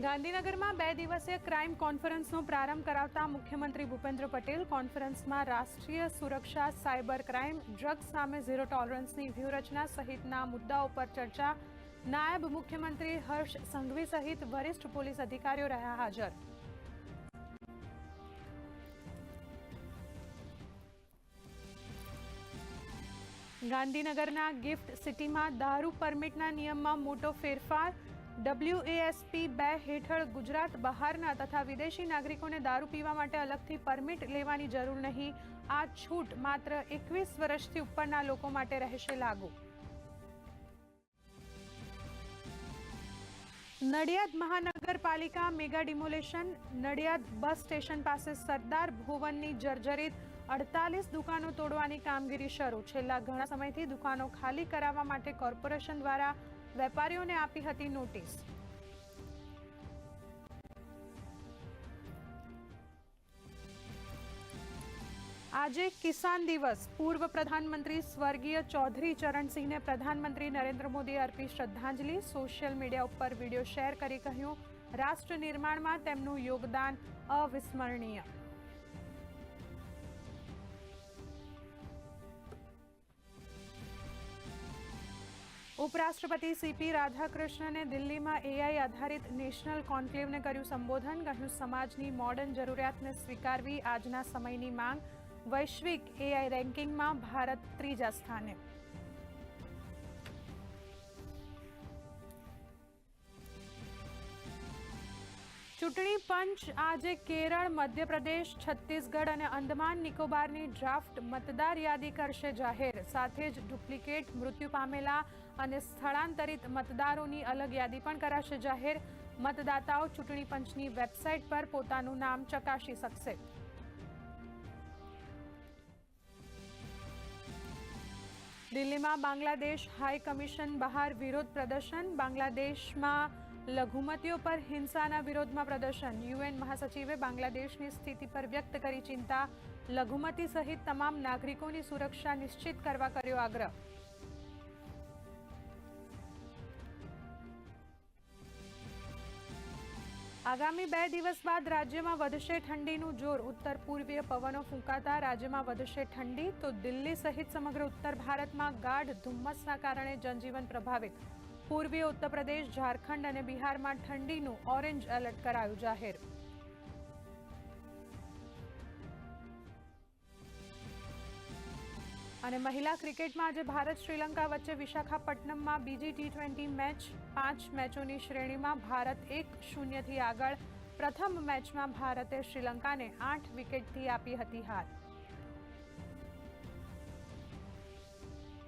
ગાંધીનગરમાં બે દિવસીય ક્રાઇમ કોન્ફરન્સનો પ્રારંભ કરાવતા મુખ્યમંત્રી ભૂપેન્દ્ર પટેલ કોન્ફરન્સમાં રાષ્ટ્રીય સુરક્ષા, સાયબર ક્રાઇમ, ડ્રગ્સ સામે ઝીરો ટોલરન્સની વ્યૂહરચના સહિતના મુદ્દાઓ પર ચર્ચા. નાયબ મુખ્યમંત્રી હર્ષ સંઘવી સહિત વરિષ્ઠ પોલીસ અધિકારીઓ રહ્યા હાજર. ગાંધીનગરના ગિફ્ટ સિટીમાં દારૂ પરમિટના નિયમમાં મોટો ફેરફાર. ડબ્લ્યુએએસપી બે હેઠળ ગુજરાત બહારના તથા વિદેશી નાગરિકોને દારૂ પીવા માટે અલગથી પરમિટ લેવાની જરૂર નહીં. આ છૂટ માત્ર એકવીસ વર્ષથી ઉપરના લોકો માટે રહેશે લાગુ. નડિયાદ મહાનગરપાલિકા mega demolition, Nadiad bus station પાસે સરદાર ભુવનની જર્જરિત અડતાલીસ દુકાનો તોડવાની કામગીરી શરૂ. છેલ્લા ઘણા સમયથી દુકાનો ખાલી કરાવવા માટે કોર્પોરેશન દ્વારા વેપારીઓને આપી હતી નોટિસ. આજે કિસાન દિવસ. પૂર્વ પ્રધાનમંત્રી સ્વર્ગીય ચૌધરી ચરણસિંહને પ્રધાનમંત્રી નરેન્દ્ર મોદીએ અર્પી શ્રદ્ધાંજલિ. સોશિયલ મીડિયા ઉપર વીડિયો શેર કરી કહ્યું, રાષ્ટ્ર નિર્માણમાં તેમનું યોગદાન અવિસ્મરણીય. ઉપરાષ્ટ્રપતિ સીપી રાધાકૃષ્ણને દિલ્હીમાં એઆઈ આધારિત નેશનલ કોન્ક્લેવને કર્યું સંબોધન, કહ્યું, સમાજની મોડર્ન જરૂરિયાતને સ્વીકારવી આજના સમયની માંગ. વૈશ્વિક એઆઈ રેન્કિંગમાં ભારત ત્રીજા સ્થાને. ચૂંટણી પંચ આજે કેરળ, મધ્યપ્રદેશ, છત્તીસગઢ અને અંદમાન નિકોબારની ડ્રાફ્ટ મતદાર યાદી કરશે જાહેર. સાથે જ ડુપ્લિકેટ મૃત્યુ પામેલા અને સ્થળાંતરિત મતદારોની અલગ યાદી પણ કરાશે જાહેર. મતદાતાઓ ચૂંટણી પંચની વેબસાઇટ પર પોતાનું નામ ચકાસી શકશે. દિલ્હીમાં બાંગ્લાદેશ હાઈ કમિશન બહાર વિરોધ પ્રદર્શન. બાંગ્લાદેશમાં લઘુમતીઓ પર હિંસાના વિરોધમાં પ્રદર્શન. યુએન મહાસચિવે બાંગ્લાદેશની સ્થિતિ પર વ્યક્ત કરી ચિંતા. લઘુમતી સહિત તમામ નાગરિકોની સુરક્ષા નિશ્ચિત કરવા કર્યો આગ્રહ. આગામી બે દિવસ બાદ રાજ્યમાં વધશે ઠંડીનું જોર. ઉત્તર પૂર્વીય પવનો ફૂંકાતા રાજ્યમાં વધશે ઠંડી. તો દિલ્હી સહિત સમગ્ર ઉત્તર ભારતમાં ગાઢ ધુમ્મસના કારણે જનજીવન પ્રભાવિત. પૂર્વીય ઉત્તર પ્રદેશ, ઝારખંડ અને બિહારમાં ઠંડીનું ઓરેન્જ એલર્ટ કરાયું જાહેર. અને મહિલા ક્રિકેટમાં આજે ભારત શ્રીલંકા વચ્ચે વિશાખાપટ્ટનમમાં બીજી ટી ટ્વેન્ટી મેચ, પાંચ મેચોની શ્રેણીમાં ભારત એક શૂન્યથી આગળ. પ્રથમ મેચમાં ભારતે શ્રીલંકાને આઠ વિકેટથી આપી હતી હાર.